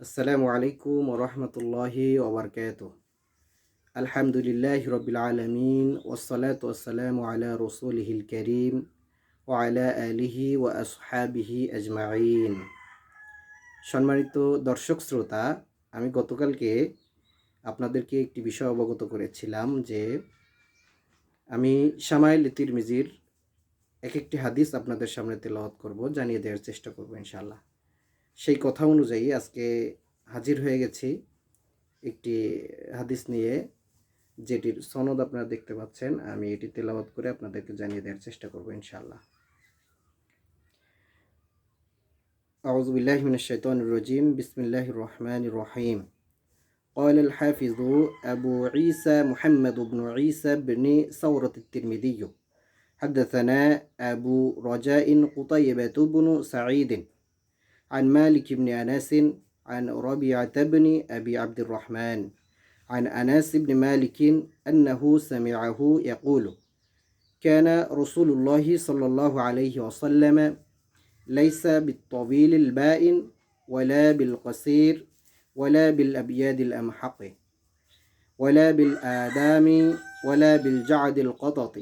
আসসালামু আলাইকুম ওরহমতুল্লাহি ওবরকাত আলহামদুলিল্লাহ রবিল আলমিন ওসলাত ওসালাম আলা রসুলহিল করিম ও আলা আলিহি ও আসহাবিহি আজমাইন। সম্মানিত দর্শক শ্রোতা, আমি গতকালকে আপনাদেরকে একটি বিষয় অবগত করেছিলাম যে আমি সামাইল তিরমিজির এক একটি হাদিস আপনাদের সামনে তেলাওয়াত করব, জানিয়ে দেওয়ার চেষ্টা করব ইনশাআল্লাহ। সেই কথা অনুযায়ী আজকে হাজির হয়ে গেছি একটি হাদিস নিয়ে যেটির সনদ আপনারা দেখতে পাচ্ছেন আমি এটি তেলাওয়াত করে আপনাদেরকে জানিয়ে দেওয়ার চেষ্টা করব ইনশাআল্লাহ أعوذ بالله من الشيطان الرجيم بسم الله الرحمن الرحيم قال الحافظ أبو عيسى محمد بن عيسى بن ثورة الترمذي حدثنا أبو رجاء قطيبة بن سعيد عن مالك بن أنس عن ربيعة بن أبي عبد الرحمن عن أنس بن مالك أنه سمعه يقول كان رسول الله صلى الله عليه وسلم ليس بالطويل البائن ولا بالقصير ولا بالأبياد الأمحق ولا بالآدام ولا بالجعد القطط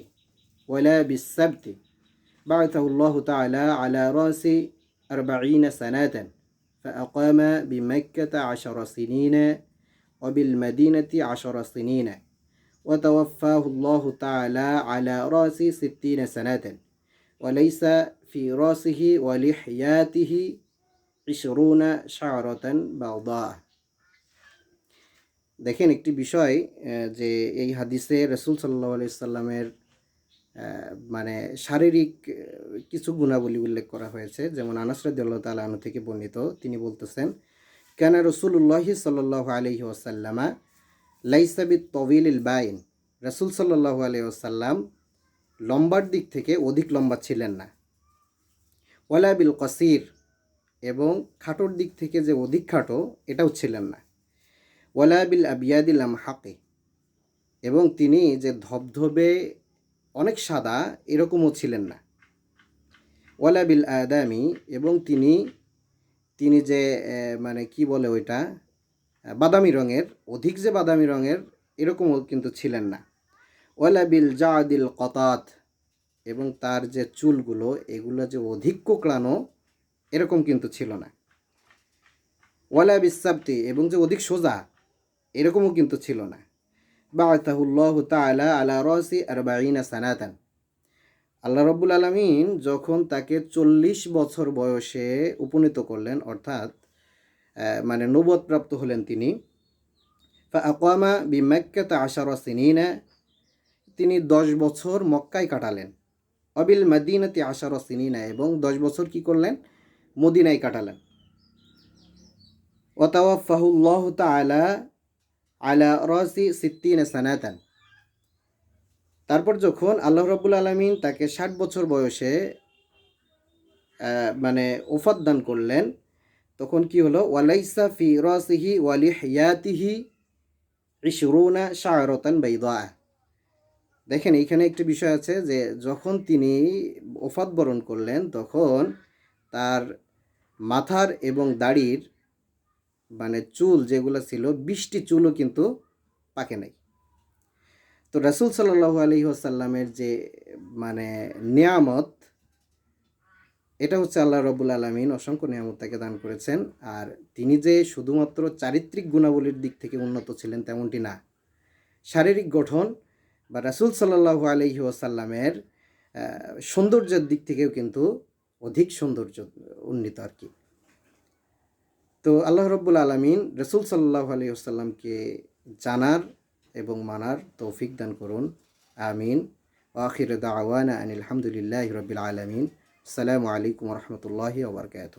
ولا بالسبت بعثه الله تعالى على رأس أربعين سنة فأقام بمكة عشر سنين وبالمدينة عشر سنين وتوفاه الله تعالى على رأس ستين سنة وليس في رأسه ولحياته عشرون شعرة بيضاء দেখেন একটি বিষয় আহ, যে এই হাদিসে রসুল সাল্লাহ আলাইসাল্লামের মানে শারীরিক কিছু গুণাবলী উল্লেখ করা হয়েছে। যেমন আনাসরাদ তালা আনু থেকে বর্ণিত, তিনি বলতেছেন, কেন রসুল্লাহি সাল্লাহ আলহি ওসাল্লামা লাইসাবিদ তবিল ইল বাইন। রসুল সাল্লাহ আলহি ওসাল্লাম লম্বার দিক থেকে অধিক লম্বা ছিলেন না। ওয়ালা বিল কসির এবং খাটোর দিক থেকে যে অধিক খাটো, এটাও ছিলেন না। ওয়ালা বিল আবিয়াদিল হাকে এবং তিনি যে ধবধবে অনেক সাদা এরকমও ছিলেন না। ওয়ালা বিল আদামি এবং তিনি তিনি যে মানে কি বলে ওইটা, বাদামি রঙের, অধিক যে বাদামি রঙের এরকমও কিন্তু ছিলেন না। ওয়ালা বিল জাদিল কতাত এবং তার যে চুলগুলো, এগুলো যে অধিক কোকড়ানো এরকম কিন্তু ছিল না। ওয়ালা বিসাবতি এবং যে অধিক সোজা এরকমও কিন্তু ছিল না। বাতাহুল্লাহ তালা আলা রসি আরবাইনা সানাতান। আল্লাহ রব্বুল আলমিন যখন তাকে চল্লিশ বছর বয়সে উপনীত করলেন, অর্থাৎ মানে নবদপ্রাপ্ত হলেন তিনি আকওয়ামা বি মেক্কাতে আশার সিনিনা, তিনি দশ বছর মক্কায় কাটালেন। অবিল মদিনাতে আশার সিনিনা এবং দশ বছর কি করলেন? মদিনায় কাটালেন। ওতাওয়াফাহুল্লাহ তালা আলা রসি সিদ্দিন সানাতান। তারপর যখন আল্লাহ রবুল আলমিন তাকে ষাট বছর বয়সে মানে ওফাত দান করলেন, তখন কি হলো? ওয়ালাইসা ফি রসিহি ওয়ালি হিয়াতিহি ইশরুনা শাহরতান বাইদা। দেখেন এইখানে একটি বিষয় আছে যে, যখন তিনি ওফাত বরণ করলেন, তখন তার মাথার এবং দাড়ির মানে চুল যেগুলো ছিল, বৃষ্টি চুলও কিন্তু পাকে নাই। তো রাসুল সাল্লাহু আলহি আসাল্লামের যে মানে নিয়ামত, এটা হচ্ছে আল্লাহ রবুল আলমিন অসংখ্য নিয়ামত তাকে দান করেছেন। আর তিনি যে শুধুমাত্র চারিত্রিক গুণাবলীর দিক থেকে উন্নত ছিলেন তেমনটি না। শারীরিক গঠন বা রাসুল সাল্লাহু আলহি আসাল্লামের সৌন্দর্যের দিক থেকেও কিন্তু অধিক সৌন্দর্য উন্নীত আর কি। তো আল্লাহ রব্বুল আলমিন রসুল সাল্লাহ আলী আসাল্লামকে জানার এবং মানার তৌফিক দান করুন। আমিন। আখির দাওয়ানা আনিল আলহামদুলিল্লাহ রবিল আলমিন। আসসালামু আলাইকুম রহমতুল্লাহি ওবরকাত